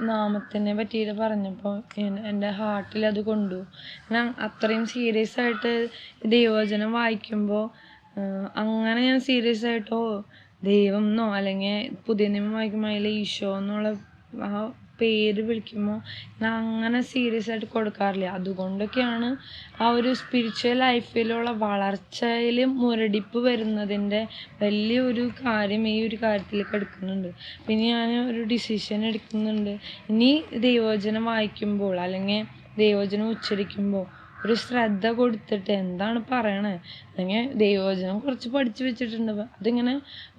നാമത്തിനെ പറ്റിയിട്ട് പറഞ്ഞപ്പോൾ എന്റെ ഹാർട്ടിൽ അത് കൊണ്ടു. ഞാൻ അത്രയും സീരിയസ് ആയിട്ട് ദൈവവചനം വായിക്കുമ്പോൾ അങ്ങനെ ഞാൻ സീരിയസ് ആയിട്ടോ ദൈവം എന്നോ അല്ലെങ്കിൽ പുതിയ നിയമം വായിക്കുമ്പോൾ അതിൽ ഈശോ എന്നുള്ള ആ പേര് വിളിക്കുമ്പോൾ ഞാൻ അങ്ങനെ സീരിയസ് ആയിട്ട് കൊടുക്കാറില്ല. അതുകൊണ്ടൊക്കെയാണ് ആ ഒരു സ്പിരിച്വൽ ലൈഫിലുള്ള വളർച്ചയിൽ മുരടിപ്പ് വരുന്നതിന്റെ വലിയൊരു കാര്യം ഈ ഒരു കാര്യത്തിലേക്ക് എടുക്കുന്നുണ്ട്. പിന്നെ ഞാൻ ഒരു ഡിസിഷൻ എടുക്കുന്നുണ്ട്. ഇനി ദൈവവചനം വായിക്കുമ്പോൾ അല്ലെങ്കിൽ ദൈവവചനം ഉച്ചരിക്കുമ്പോൾ ഒരു ശ്രദ്ധ കൊടുത്തിട്ട് എന്താണ് പറയണേ? അല്ലെങ്കിൽ ദൈവവചനം കുറച്ച് പഠിച്ചു വെച്ചിട്ടുണ്ട്. അതിങ്ങനെ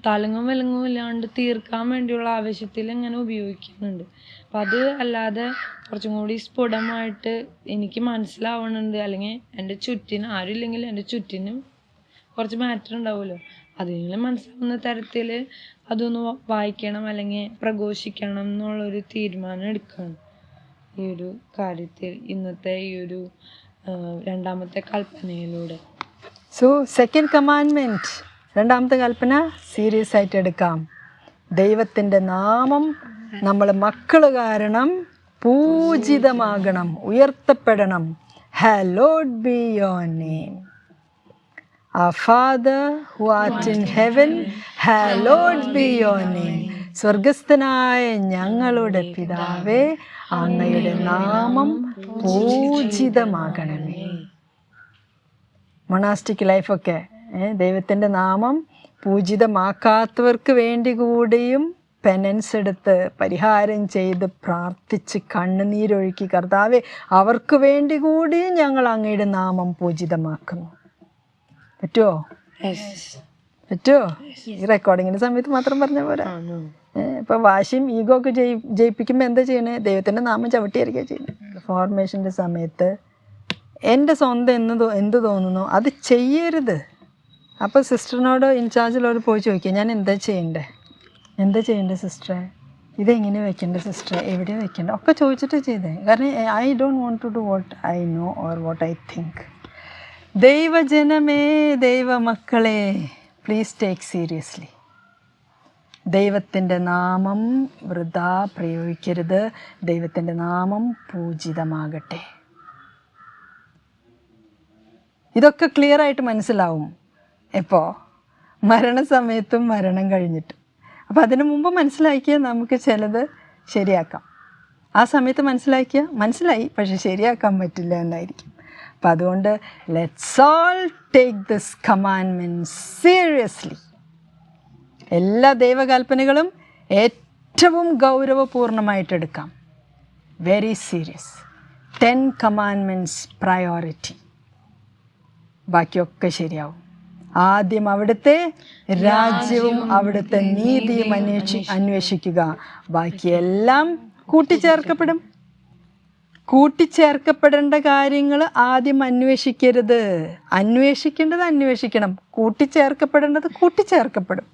തലങ്ങും വിലങ്ങും ഇല്ലാണ്ട് തീർക്കാൻ വേണ്ടിയുള്ള ആവശ്യത്തിൽ ഇങ്ങനെ ഉപയോഗിക്കുന്നുണ്ട്. അപ്പം അത് അല്ലാതെ കുറച്ചും കൂടി സ്ഫുടമായിട്ട് എനിക്ക് മനസ്സിലാവണുണ്ട്. അല്ലെങ്കിൽ എന്റെ ചുറ്റിന് ആരും ഇല്ലെങ്കിൽ എന്റെ ചുറ്റിനും കുറച്ച് മാറ്റർ ഉണ്ടാവുമല്ലോ. അതിനെങ്കിലും മനസ്സിലാവുന്ന തരത്തിൽ അതൊന്ന് വായിക്കണം അല്ലെങ്കിൽ പ്രഘോഷിക്കണം എന്നുള്ളൊരു തീരുമാനം എടുക്കണം ഈ ഒരു കാര്യത്തിൽ ഇന്നത്തെ ഈ ഒരു രണ്ടാമത്തെ കൽപ്പനയിലൂടെ. സോ സെക്കൻഡ് കമാൻമെന്റ് രണ്ടാമത്തെ കൽപ്പന സീരിയസ് ആയിട്ട് എടുക്കാം. ദൈവത്തിന്റെ നാമം നമ്മൾ മക്കൾ കാരണം പൂജിതമാകണം ഉയർത്തപ്പെടണം. Hallowed be your name Our Father who art in heaven, hallowed be your name. സ്വർഗസ്ഥനായ ഞങ്ങളുടെ പിതാവേ അങ്ങയുടെ നാമം പൂജിതമാകണമേ. മൊണാസ്റ്റിക് ലൈഫൊക്കെ ദൈവത്തിന്റെ നാമം പൂജിതമാക്കാത്തവർക്ക് വേണ്ടി കൂടിയും പെനൻസ് എടുത്ത് പരിഹാരം ചെയ്ത് പ്രാർത്ഥിച്ച് കണ്ണുനീരൊഴുക്കി കർത്താവെ അവർക്ക് വേണ്ടി കൂടിയും ഞങ്ങൾ അങ്ങയുടെ നാമം പൂജിതമാക്കുന്നു. പറ്റുമോ പറ്റുമോ ഈ റെക്കോർഡിങ്ങിന്റെ സമയത്ത് മാത്രം പറഞ്ഞ പോരാ ഇപ്പൊ വാശിയും ഈഗോ ഒക്കെ ജയി ജയിപ്പിക്കുമ്പോൾ എന്താ ചെയ്യണേ? ദൈവത്തിന്റെ നാമം ചവിട്ടിയായിരിക്കുക ചെയ്യുന്നത് ഫോർമേഷന്റെ സമയത്ത് എന്റെ സ്വന്തം എന്ന് എന്ത് തോന്നുന്നു? അത് ചെയ്യരുത്. അപ്പോൾ സിസ്റ്ററിനോട് ഇൻചാർജിലോട് പോയി ചോദിക്കുക ഞാൻ എന്താ ചെയ്യണ്ടേ? എന്താ ചെയ്യണ്ടേ സിസ്റ്ററെ ഇതെങ്ങനെ വെക്കണ്ടേ സിസ്റ്ററെ എവിടെ വെക്കണ്ട? ഒക്കെ ചോദിച്ചിട്ട് ചെയ്തേ. കാരണം I don't want to do what I know or what I think ദൈവജനമേ ദൈവമക്കളെ പ്ലീസ് ടേക്ക് സീരിയസ്ലി ദൈവത്തിന്റെ നാമം വൃഥാ പ്രയോഗിക്കരുത്. ദൈവത്തിന്റെ നാമം പൂജിതമാകട്ടെ. ഇതൊക്കെ ക്ലിയർ ആയിട്ട് മനസ്സിലാവും. എപ്പോൾ മരണസമയത്തും മരണം കഴിഞ്ഞിട്ട്. അപ്പോൾ അതിനു മുമ്പ് മനസ്സിലാക്കിയ നമുക്ക് ചിലത് ശരിയാക്കാം. ആ സമയത്ത് മനസ്സിലാക്കിയ മനസ്സിലായി പക്ഷെ ശരിയാക്കാൻ പറ്റില്ല എന്നായിരിക്കും. അപ്പം അതുകൊണ്ട് ലെറ്റ്സ് ഓൾ ടേക്ക് ദിസ് കമാൻമെന്റ് സീരിയസ്ലി എല്ലാ ദൈവകൽപ്പനകളും ഏറ്റവും ഗൗരവപൂർണമായിട്ടെടുക്കാം very serious ten commandments priority ബാക്കിയൊക്കെ ശരിയാവും. ആദ്യം അവിടുത്തെ രാജ്യവും അവിടുത്തെ നീതിയും അന്വേഷി അന്വേഷിക്കുക. ബാക്കിയെല്ലാം കൂട്ടിച്ചേർക്കപ്പെടും. കൂട്ടിച്ചേർക്കപ്പെടേണ്ട കാര്യങ്ങൾ ആദ്യം അന്വേഷിക്കരുത്. അന്വേഷിക്കേണ്ടത് അന്വേഷിക്കണം. കൂട്ടിച്ചേർക്കപ്പെടേണ്ടത് കൂട്ടിച്ചേർക്കപ്പെടും.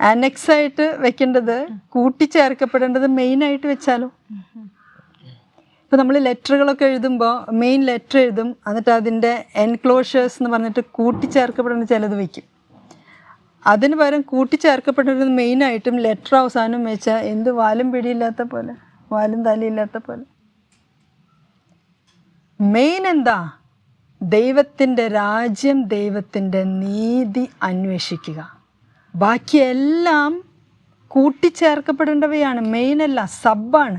അനക്സ് ആയിട്ട് വെക്കേണ്ടത് കൂട്ടിച്ചേർക്കപ്പെടേണ്ടത് മെയിൻ ആയിട്ട് വെച്ചാലോ? ഇപ്പോൾ നമ്മൾ ലെറ്ററുകളൊക്കെ എഴുതുമ്പോൾ മെയിൻ ലെറ്റർ എഴുതും എന്നിട്ട് അതിന്റെ എൻക്ലോഷേഴ്സ് എന്ന് പറഞ്ഞിട്ട് കൂട്ടിച്ചേർക്കപ്പെടുന്ന ചിലത് വയ്ക്കും അതിന് പകരം കൂട്ടിച്ചേർക്കപ്പെടുന്നത് മെയിനായിട്ടും ലെറ്റർ അവസാനം വെച്ചാൽ എന്ത് വാലും പിടിയില്ലാത്ത പോലെ. വാലും തലയില്ലാത്ത പോലെ. മെയിൻ എന്താ? ദൈവത്തിന്റെ രാജ്യം ദൈവത്തിന്റെ നീതി അന്വേഷിക്കുക. ബാക്കിയെല്ലാം കൂട്ടിച്ചേർക്കപ്പെടേണ്ടവയാണ്. മെയിനല്ല സബ്ബാണ്.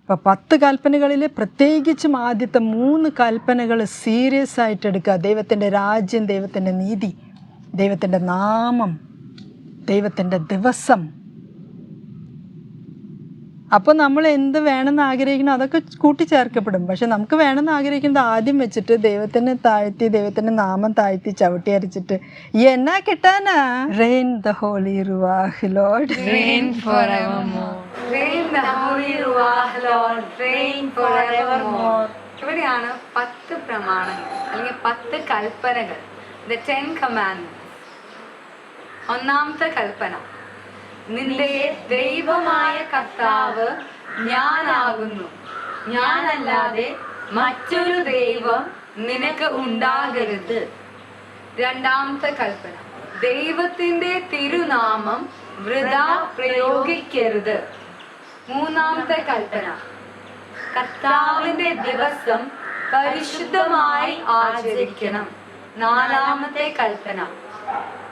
ഇപ്പം പത്ത് കൽപ്പനകളിൽ പ്രത്യേകിച്ചും ആദ്യത്തെ മൂന്ന് കൽപ്പനകൾ സീരിയസ് ആയിട്ട് എടുക്കുക. ദൈവത്തിന്റെ രാജ്യം ദൈവത്തിന്റെ നീതി ദൈവത്തിന്റെ നാമം ദൈവത്തിന്റെ ദിവസം. അപ്പോൾ നമ്മൾ എന്ത് വേണമെന്ന് ആഗ്രഹിക്കണം അതൊക്കെ കൂട്ടിച്ചേർക്കപ്പെടും. പക്ഷെ നമുക്ക് വേണമെന്ന് ആഗ്രഹിക്കുന്നത് ആദ്യം വെച്ചിട്ട് ദൈവത്തിനെ താഴ്ത്തി ദൈവത്തിന്റെ നാമം താഴ്ത്തി ചവിട്ടി അരച്ചിട്ട് ഈ എന്നാ കിട്ടാനാ? Reign the holy Ruach Lord evermore reign the holy holy Ruach, reign for forevermore. ഇവിടെയാണ് പത്ത് പ്രമാണങ്ങൾ അല്ലെങ്കിൽ പത്ത് കൽപ്പനകൾ. ദ ടെൻ കമാൻഡ് ഒന്നാമത്തെ കൽപ്പന. നിന്റെ ദൈവമായ കർത്താവ് ഞാനാകുന്നു. ഞാനല്ലാതെ മറ്റൊരു ദൈവം നിനക്ക് ഉണ്ടാകരുത്. രണ്ടാമത്തെ കൽപ്പന. ദൈവത്തിന്റെ തിരുനാമം വൃത പ്രയോഗിക്കരുത്. മൂന്നാമത്തെ കൽപ്പന. കർത്താവിന്റെ ദിവസം പരിശുദ്ധമായി ആചരിക്കണം. നാലാമത്തെ കൽപ്പന.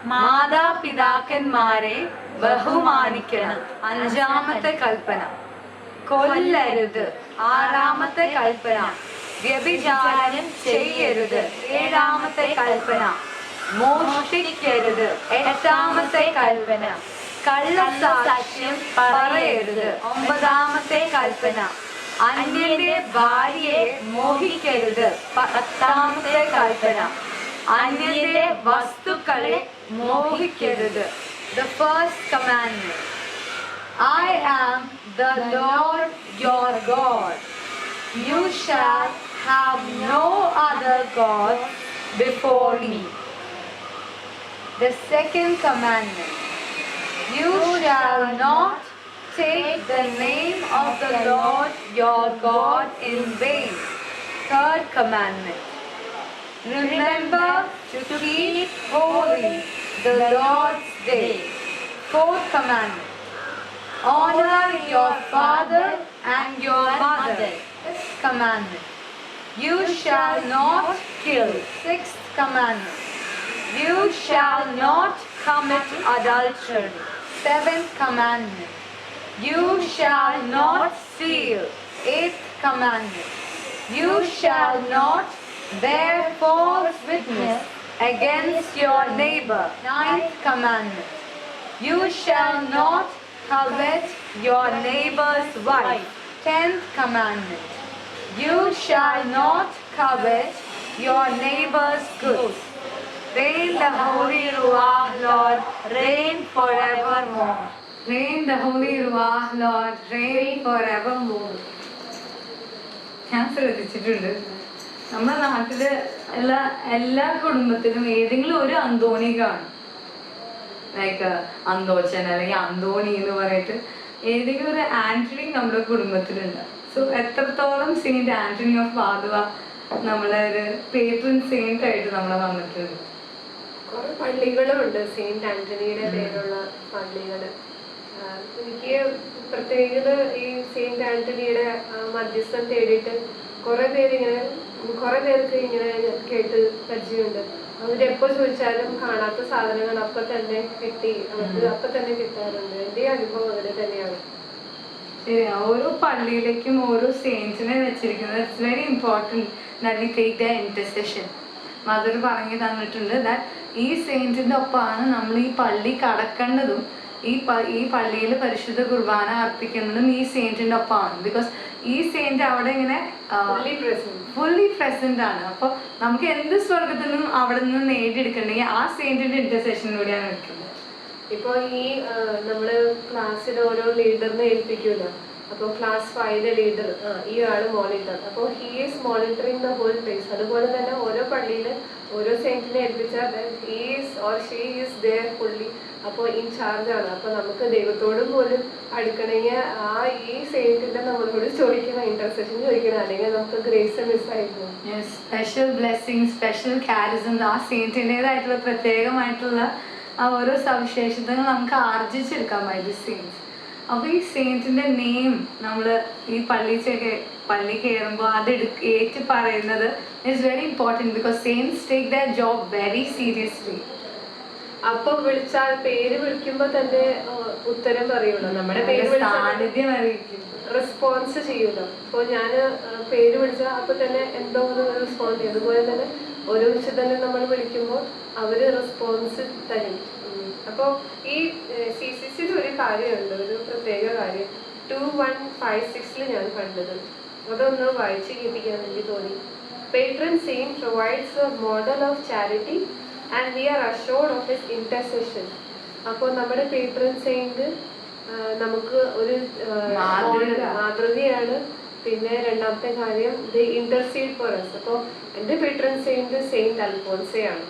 മാതാപിതാക്കന്മാരെ ബഹുമാനിക്കണം. അഞ്ചാമത്തെ കൽപ്പന. കൊല്ലരുത്. ആറാമത്തെ കൽപ്പന. വ്യഭിചാരം ചെയ്യരുത്. ഏഴാമത്തെ കൽപ്പന. മോഷ്ടിക്കരുത്. എട്ടാമത്തെ കൽപ്പന. കള്ളസാക്ഷ്യം പറയരുത്. ഒമ്പതാമത്തെ കൽപ്പന. അന്യന്റെ ഭാര്യയെ മോഹിക്കരുത്. പത്താമത്തെ കൽപ്പന. അന്യന്റെ വസ്തുക്കളെ മോഹിക്കരുത് the first commandment I am the Lord your God. You shall have no other God before me. The second commandment You shall not take the name of the Lord your God in vain. Third commandment Remember to keep holy the Lord's day. Fourth commandment Honor your father and your mother. Fifth commandment. You shall not kill. Sixth commandment. You shall not commit adultery. Seventh commandment. You shall not steal. Eighth commandment. You shall not bear false witness against your neighbor. Ninth commandment. You shall not covet your neighbor's wife. Tenth commandment. You shall not covet your neighbor's goods. Reign the Holy Ruach, Lord, reign forevermore. Reign the Holy Ruach, Lord, reign forevermore. ഞാൻ ശ്രദ്ധിച്ചിട്ടുണ്ട് നമ്മുടെ നാട്ടിൽ എല്ലാ എല്ലാ കുടുംബത്തിലും ഏതെങ്കിലും ഒരു അന്തോണി കാണും. ലൈക്ക് അന്തോച്ചൻ അല്ലെങ്കിൽ അന്തോണി എന്ന് പറഞ്ഞിട്ട് ഏതെങ്കിലും ഒരു ആന്റണി നമ്മുടെ കുടുംബത്തിലുണ്ട്. സോ എത്രത്തോളം സെയിന്റ് ആന്റണി ഓഫ് പാതുവ നമ്മളെ ഒരു പേട്രൺ സെയിന്റ് ആയിട്ട് നമ്മളെ വന്നിട്ടുണ്ട്. കുറെ പള്ളികളും ഉണ്ട് സെയിന്റ് ആന്റണിയുടെ പേരുള്ള പള്ളികൾ എനിക്ക് പ്രത്യേകത ഈ സെയിന്റ് ആന്റണിയുടെ മധ്യസ്ഥം തേടിയിട്ട് കുറെ പേര് ഇങ്ങനെ കുറെ പേർക്ക് ഇങ്ങനെ കേട്ട് പരിചയമുണ്ട്. എപ്പോ ചോദിച്ചാലും കാണാത്ത സാധനങ്ങൾ അപ്പൊ തന്നെ കിട്ടി. അവർക്ക് അപ്പൊ തന്നെ കിട്ടാറുണ്ട്. എന്റെ അനുഭവം അങ്ങനെ തന്നെയാണ്. ഓരോ പള്ളിയിലേക്കും ഓരോ സെയിൻസിനെ വെച്ചിരിക്കുന്നത്. It's very important that we take the intercession mother പറഞ്ഞു തന്നിട്ടുണ്ട് ദാറ്റ് ഈ സെയിന്റിന്റെ ഒപ്പമാണ് നമ്മൾ ഈ പള്ളി കടക്കേണ്ടതും ഈ ഈ പള്ളിയിൽ പരിശുദ്ധ കുർബാന അർപ്പിക്കുന്നതും ഈ സെയിന്റിന്റെ ഒപ്പമാണ്. ബിക്കോസ് ഈ സെയിന്റ് അവിടെ ഇങ്ങനെ ഫുള്ളി പ്രസന്റ് ആണ്. അപ്പോൾ നമുക്ക് എന്ത് സ്വർഗത്തിൽ നിന്നും അവിടെ നിന്ന് നേടിയെടുക്കണമെങ്കിൽ ആ സെയിന്റിന്റെ ഇന്റർസെഷനിലൂടെയാണ് എടുക്കുന്നത് ഇപ്പൊ ഈ നമ്മൾ നമ്മൾ ക്ലാസ്സിൽ ഓരോ ലീഡറിനെ ഏൽപ്പിക്കുമല്ലോ. അപ്പോൾ ക്ലാസ് ഫൈവിലെ ലീഡർ ഈ ആൾ മോണിറ്റർ അപ്പോൾ he is monitoring the whole place അതുപോലെ തന്നെ ഓരോ പള്ളിയിൽ ഓരോ സെയിന്റിനെ ഏൽപ്പിച്ചാൽ is or she is there fully അപ്പോൾ ആണ്. അപ്പോൾ നമുക്ക് ദൈവത്തോടും പോലും അടുക്കണമെങ്കിൽ ആ ഈ സെയിന്റിന്റെ നമ്മളോട് ചോദിക്കണം ഇന്റർസെഷൻ ചോദിക്കണം. അല്ലെങ്കിൽ നമുക്ക് ഗ്രേസ് മിസ്സായിരുന്നു സ്പെഷ്യൽ ബ്ലെസ്സിങ് സ്പെഷ്യൽ കാരിസം ആ സെയിന്റിന്റെതായിട്ടുള്ള പ്രത്യേകമായിട്ടുള്ള ആ ഓരോ സവിശേഷതകൾ നമുക്ക് ആർജിച്ചെടുക്കാൻ പറ്റും സീൻസ് അപ്പോൾ ഈ സെയിന്റിന്റെ നെയിം നമ്മൾ ഈ പള്ളി പള്ളി കയറുമ്പോൾ അത് എടുക്ക ഏറ്റ് പറയുന്നത് it's very important because saints take the job very seriously അപ്പൊ വിളിച്ചാൽ പേര് വിളിക്കുമ്പോ തന്നെ ഉത്തരം പറയുള്ളൂ നമ്മുടെ പേര് സാന്നിധ്യം അറിയിക്കും. റെസ്പോൺസ് ചെയ്യുമല്ലോ. അപ്പോൾ ഞാൻ പേര് വിളിച്ചാൽ അപ്പൊ തന്നെ എന്തോ ഒന്ന് റെസ്പോണ്ട് ചെയ്യും. അതുപോലെ തന്നെ ഓരോ തന്നെ നമ്മൾ വിളിക്കുമ്പോൾ അവർ റെസ്പോൺസ് തരും. അപ്പോൾ ഈ സി സി സിയിൽ ഒരു കാര്യമുണ്ട്. ഒരു പ്രത്യേക കാര്യം. ടു വൺ ഫൈവ് സിക്സിൽ ഞാൻ കണ്ടത്. അതൊന്ന് വായിച്ച് കേൾപ്പിക്കാൻ എനിക്ക് തോന്നി. Patron saint provides a model of charity and we are assured of his intercession അപ്പോൾ നമ്മുടെ പേട്രൺ സെയിന്റ് നമുക്ക് ഒരു മാതൃകയാണ്. പിന്നെ രണ്ടാമത്തെ കാര്യം ദി ഇന്റർസീഡ് ഫോർ us. അപ്പോൾ എന്റെ പേട്രൺ സെയിന്റ് സെയിന്റ് അൽഫോൻസയാണ്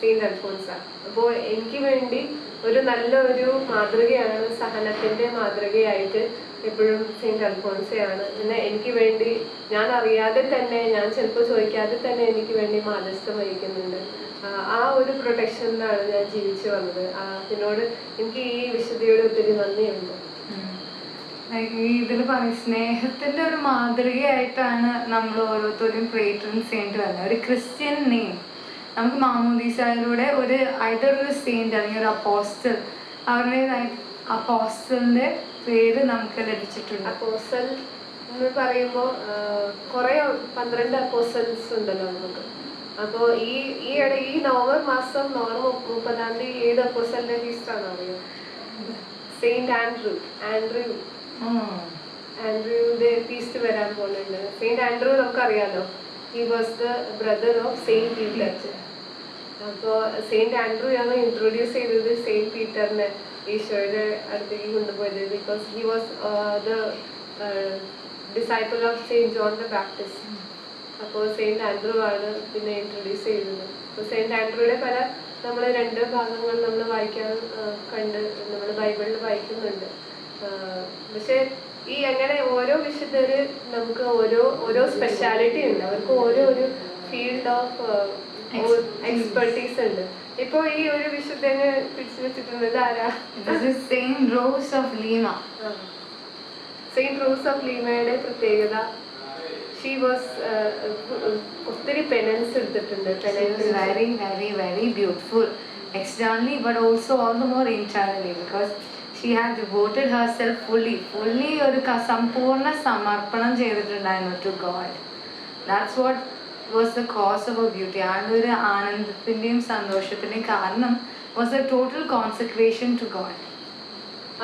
സെയിന്റ് അൽഫോൻസ അപ്പോൾ എനിക്ക് വേണ്ടി ഒരു നല്ല ഒരു മാതൃകയാണ് സഹനത്തിന്റെ മാതൃകയായിട്ട് എപ്പോഴും സെയിന്റ് അൽഫോൻസയാണ് പിന്നെ എനിക്ക് വേണ്ടി ഞാൻ അറിയാതെ തന്നെ ഞാൻ ചിലപ്പോൾ ചോദിക്കാതെ തന്നെ എനിക്ക് വേണ്ടി മാധ്യസ്ഥം വഹിക്കുന്നുണ്ട്. ആ, ഒരു പ്രൊട്ടക്ഷനിലാണ് ഞാൻ ജീവിച്ചു വന്നത്. അതിനോട് എനിക്ക് ഈ വിശുദ്ധിയോട് ഒത്തിരി നന്ദിയുണ്ട്. ഇതിൽ പറയും സ്നേഹത്തിന്റെ ഒരു മാതൃകയായിട്ടാണ് നമ്മൾ ഓരോരുത്തരും പ്രേറ്റൻസ് ചെയ്യേണ്ടി വരുന്നത് ഒരു ക്രിസ്ത്യൻ നെയിം നമുക്ക് മാമോദീസയിലൂടെ ഒരു ഐതർ ഒരു സെയിന്റ് അല്ലെങ്കിൽ ഒരു അപ്പോസ്റ്റൽ അവരുടേതായ അപ്പോസ്റ്റലിന്റെ പേര് നമുക്ക് ലഭിച്ചിട്ടുണ്ട്. അപ്പോസ്റ്റൽ എന്ന് പറയുമ്പോൾ കുറേ പന്ത്രണ്ട് അപ്പോസ്റ്റൽസ് ഉണ്ടല്ലോ നമുക്ക്. അപ്പോൾ ഈ ഈ ഇട ഈ നവംബർ മാസം നവംബർ മുപ്പതാം തീയതി ഏത് അപ്പോസലിന്റെ ഫീസ്റ്റ് ആണോ അറിയോ? സെയിന്റ് ആൻഡ്രൂ ആൻഡ്രൂ ആൻഡ്രൂവിന്റെ ഫീസ്റ്റ് വരാൻ പോകുന്നുണ്ട് സെയിന്റ് ആൻഡ്രൂ നമുക്കറിയാലോ. He was the brother of Saint Peter അപ്പോൾ സെയിന്റ് ആൻഡ്രൂ ആണ് ഇൻട്രൊഡ്യൂസ് ചെയ്തത് സെയിന്റ് പീറ്ററിനെ ഈശോയുടെ അടുത്തേക്ക് കൊണ്ടുപോയത്. Because he was the disciple of Saint John the Baptist അപ്പോൾ സെയിന്റ് ആൻഡ്രൂ ആണ് പിന്നെ ഇൻട്രൊഡ്യൂസ് ചെയ്യുന്നത് അപ്പോൾ സെയിന്റ് ആൻഡ്രൂയുടെ പല നമ്മൾ രണ്ട് ഭാഗങ്ങൾ നമ്മൾ വായിക്കാൻ കണ്ട് നമ്മൾ ബൈബിളിൽ വായിക്കുന്നുണ്ട്. പക്ഷേ ഈ അങ്ങനെ ഓരോ വിശുദ്ധര് നമുക്ക് ഓരോ ഓരോ സ്പെഷ്യാലിറ്റി ഉണ്ട്. അവർക്ക് ഓരോ ഒരു ഫീൽഡ് ഓഫ് എക്സ്പെർട്ടീസ് ഉണ്ട്. ഇപ്പൊ ഈ ഒരു വിശുദ്ധനെ പിടിച്ചു വെച്ചിട്ടുള്ളത് ആരാ? Saint Rose of Lima Saint Rose of ലീമയുടെ പ്രത്യേകത ഷീ വാസ് ഒത്തിരി പെനൻസ് എടുത്തിട്ടുണ്ട്. Very very very very, very, very beautiful. Externally, but also all the more internally because she had devoted herself fully, fully ഒരു സമ്പൂർണ സമർപ്പണം ചെയ്തിട്ടുണ്ടായിരുന്നു to God that's what was the cause of a beauty ആളുടെ ഒരു ആനന്ദത്തിന്റെയും സന്തോഷത്തിന്റെയും കാരണം was a total concentration to God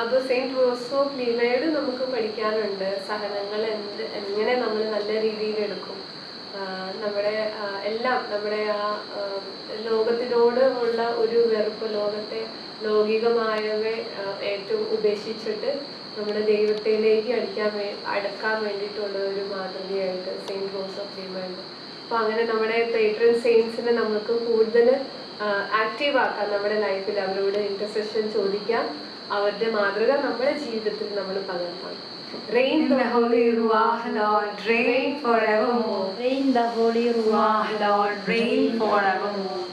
അപ്പൊ സെയിന്റ് റോസ് ഓഫ് ലീമയോട് നമുക്ക് പഠിക്കാനുണ്ട്. സഹനങ്ങൾ എന്ത് എങ്ങനെ നമ്മൾ നല്ല രീതിയിൽ എടുക്കും. നമ്മുടെ എല്ലാം നമ്മുടെ ആ ലോകത്തിനോട് ഉള്ള ഒരു വെറുപ്പ് ലോകത്തെ ലൗകികമായവ ഏറ്റവും ഉപേക്ഷിച്ചിട്ട് നമ്മുടെ ദൈവത്തിലേക്ക് അടിക്കാൻ വേ അടുക്കാൻ വേണ്ടിയിട്ടുള്ള ഒരു മാതൃകയായിട്ട് സെയിന്റ് റോസ് ഓഫ് ലീമയുണ്ട് അപ്പോൾ അങ്ങനെ നമ്മുടെ പേട്രൺ സെയിൻസിനെ നമുക്ക് കൂടുതൽ ആക്റ്റീവ് ആക്കാം നമ്മുടെ ലൈഫിൽ അവരോട് ഇന്റർസെഷൻ ചോദിക്കാം. അവരുടെ മാതൃക നമ്മുടെ ജീവിതത്തിൽ നമ്മൾ പകർത്താം Rain the holy Ruach, Lord, rain forevermore. Rain the Holy Ruach. Lord, rain forevermore.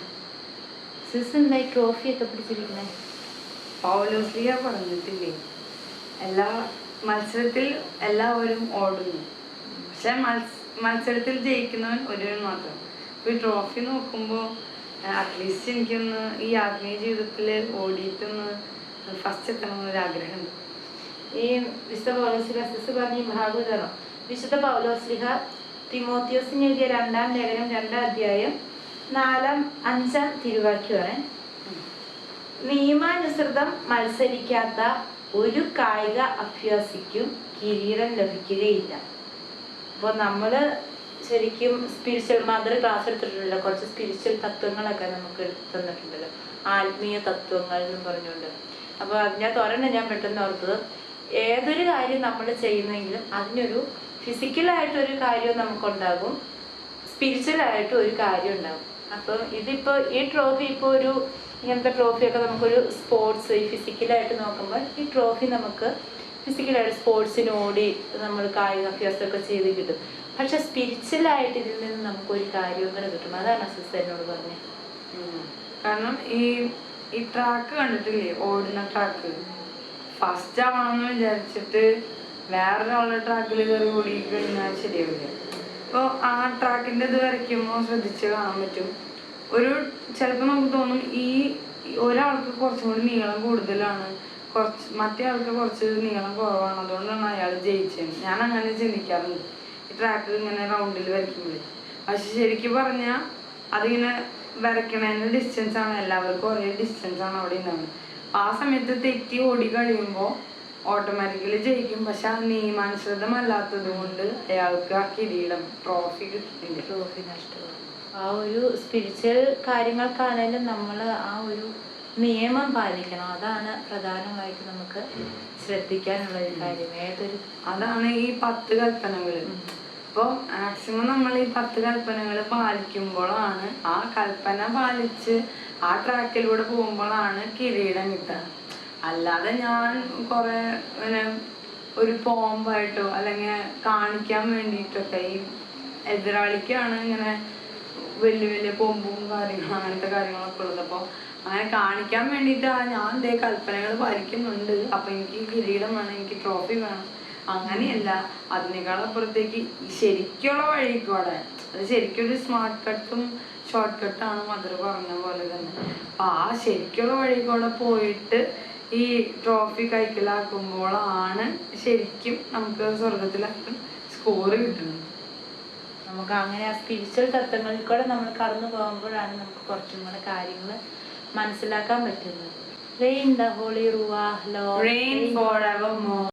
സിസ് എന്തായി ട്രോഫി ഒക്കെ പിടിച്ചിരിക്കണേ പൗലോസ്ലിയ പറഞ്ഞിട്ടില്ലേ? എല്ലാ മത്സരത്തിൽ എല്ലാവരും ഓടുന്നു. പക്ഷെ മത്സ മത്സരത്തിൽ ജയിക്കുന്നവൻ ഒരുവൻ മാത്രം. ഇപ്പോൾ ഈ ട്രോഫി നോക്കുമ്പോൾ അറ്റ്ലീസ്റ്റ് എനിക്കൊന്ന് ഈ ആത്മീയ ജീവിതത്തിൽ ഓടിയിട്ടൊന്ന് ഫസ്റ്റ് എത്തണമെന്നൊരു ആഗ്രഹമുണ്ട് ഈ വിശുദ്ധ പൗലോസ്ലിഹ സിസ് പറഞ്ഞ ഈ ഭാഗവതാണോ വിശുദ്ധ പൗലോസ്ലിഹ തിമോത്തിയോസിന് എഴുതിയ രണ്ടാം ലേഖനം രണ്ടാം അധ്യായം നാലാം അഞ്ചാം തിരുവാക്യമാണ്. നിയമാനുസൃതം മത്സരിക്കാത്ത ഒരു കായിക അഭ്യാസിക്കും കിരീടം ലഭിക്കുകയില്ല. അപ്പോൾ നമ്മൾ ശരിക്കും സ്പിരിച്വൽ മദർ ക്ലാസ് എടുത്തിട്ടുണ്ടല്ലോ. കുറച്ച് സ്പിരിച്വൽ തത്വങ്ങളൊക്കെ നമുക്ക് തന്നിട്ടുണ്ടല്ലോ. ആത്മീയ തത്വങ്ങൾ എന്നും പറഞ്ഞുകൊണ്ട്. അപ്പോൾ അതിനകത്ത് ഒരെണ്ണം ഞാൻ പെട്ടെന്ന് ഓർത്തത്. ഏതൊരു കാര്യം നമ്മൾ ചെയ്യുന്നെങ്കിലും അതിനൊരു ഫിസിക്കലായിട്ടൊരു കാര്യം നമുക്കുണ്ടാകും. സ്പിരിച്വലായിട്ടും ഒരു കാര്യം ഉണ്ടാകും. അപ്പോൾ ഇതിപ്പോൾ ഈ ട്രോഫി ഇപ്പോൾ ഒരു ഇങ്ങനത്തെ ട്രോഫിയൊക്കെ നമുക്കൊരു സ്പോർട്സ് ഈ ഫിസിക്കലായിട്ട് നോക്കുമ്പോൾ ഈ ട്രോഫി നമുക്ക് ഫിസിക്കലായിട്ട് സ്പോർട്സിന് ഓടി നമ്മൾ കായിക അഭ്യാസമൊക്കെ ചെയ്ത് കിട്ടും. പക്ഷെ സ്പിരിച്വലായിട്ട് ഇതിൽ നിന്ന് നമുക്കൊരു കാര്യം കൂടെ കിട്ടും. അതാണ് സിസ്റ്റർ എന്നോട് പറഞ്ഞത് കാരണം ഈ ഈ ട്രാക്ക് കണ്ടിട്ടില്ലേ? ഓടുന്ന ട്രാക്ക് ഫസ്റ്റ് ആവണമെന്ന് വിചാരിച്ചിട്ട് വേറൊരാളുടെ ട്രാക്കിൽ കയറി ഓടി കഴിഞ്ഞാൽ ശരിയാവില്ല. അപ്പോൾ ആ ട്രാക്കിന്റെ ഇത് വരയ്ക്കുമ്പോൾ ശ്രദ്ധിച്ച് കാണാൻ പറ്റും. ഒരു ചിലപ്പോൾ നമുക്ക് തോന്നും ഈ ഒരാൾക്ക് കുറച്ചും കൂടി നീളം കൂടുതലാണ്. കുറച്ച് മറ്റേ ആൾക്ക് കുറച്ച് നീളം കുറവാണ്. അതുകൊണ്ടാണ് അയാൾ ജയിച്ചത്. ഞാൻ അങ്ങനെ ചിന്തിക്കാറുണ്ട്. ഈ ട്രാക്ക് ഇങ്ങനെ റൗണ്ടിൽ വരയ്ക്കുമ്പോൾ പക്ഷെ ശരിക്കും പറഞ്ഞാൽ അതിങ്ങനെ വരയ്ക്കണതിന്റെ ഡിസ്റ്റൻസ് ആണ്. എല്ലാവർക്കും ഒരേ ഡിസ്റ്റൻസ് ആണ് അവിടെ ഉണ്ടാവുന്നത്. അപ്പൊ ആ സമയത്ത് തെറ്റി ഓടി കഴിയുമ്പോൾ ഓട്ടോമാറ്റിക്കലി ജയിക്കും. പക്ഷെ ആ നിയമാനുസൃതമല്ലാത്തത് കൊണ്ട് അയാൾക്ക് ആ കിരീടം ട്രോഫി കിട്ടുന്നില്ല ട്രോഫി നഷ്ടപ്പെടും ആ ഒരു സ്പിരിച്വൽ കാര്യങ്ങൾക്കാണേലും നമ്മൾ ആ ഒരു നിയമം പാലിക്കണം. അതാണ് പ്രധാനമായിട്ട് നമുക്ക് ശ്രദ്ധിക്കാനുള്ള ഒരു കാര്യം. ഏതൊരു അതാണ് ഈ പത്ത് കൽപ്പനകൾ അപ്പോൾ മാക്സിമം നമ്മൾ ഈ പത്ത് കൽപ്പനകൾ പാലിക്കുമ്പോഴാണ് ആ കൽപ്പന പാലിച്ച് ആ ട്രാക്കിലൂടെ പോകുമ്പോഴാണ് കിരീടം കിട്ടുക. അല്ലാതെ ഞാൻ കുറെ ഇങ്ങനെ ഒരു പോമ്പായിട്ടോ അല്ലെങ്കിൽ കാണിക്കാൻ വേണ്ടിയിട്ടൊക്കെ ഈ എതിരാളിക്കാണ് ഇങ്ങനെ വലിയ വലിയ കൊമ്പും കാര്യങ്ങളും അങ്ങനത്തെ കാര്യങ്ങളൊക്കെ ഉള്ളത്. അപ്പോൾ അങ്ങനെ കാണിക്കാൻ വേണ്ടിയിട്ടാണ് ഞാൻ ഇതേ കൽപ്പനകൾ പാലിക്കുന്നുണ്ട്. അപ്പൊ എനിക്ക് കിരീടം വേണം എനിക്ക് ട്രോഫി വേണം. അങ്ങനെയല്ല. ഈ ശരിക്കുള്ള വഴിക്കൂടെ അത് ശരിക്കൊരു ഒരു സ്മാർട്ട് കട്ടും ഷോർട്ട് കട്ടാണ് മദർ പറഞ്ഞ പോലെ തന്നെ. അപ്പൊ ആ ശരിക്കുള്ള വഴി കൂടെ പോയിട്ട് ഈ ട്രോഫി കൈക്കലാക്കുമ്പോഴാണ് ശരിക്കും നമുക്ക് സ്വർഗത്തിലും സ്കോർ കിട്ടുന്നത്. നമുക്ക് അങ്ങനെ ആ സ്പിരിച്വൽ തത്വങ്ങളിൽ കൂടെ നമ്മൾ കടന്നു പോകുമ്പോഴാണ് നമുക്ക് കുറച്ചും കൂടെ കാര്യങ്ങൾ മനസ്സിലാക്കാൻ പറ്റുന്നത്. Reign the holy the hello reign forever forevermore.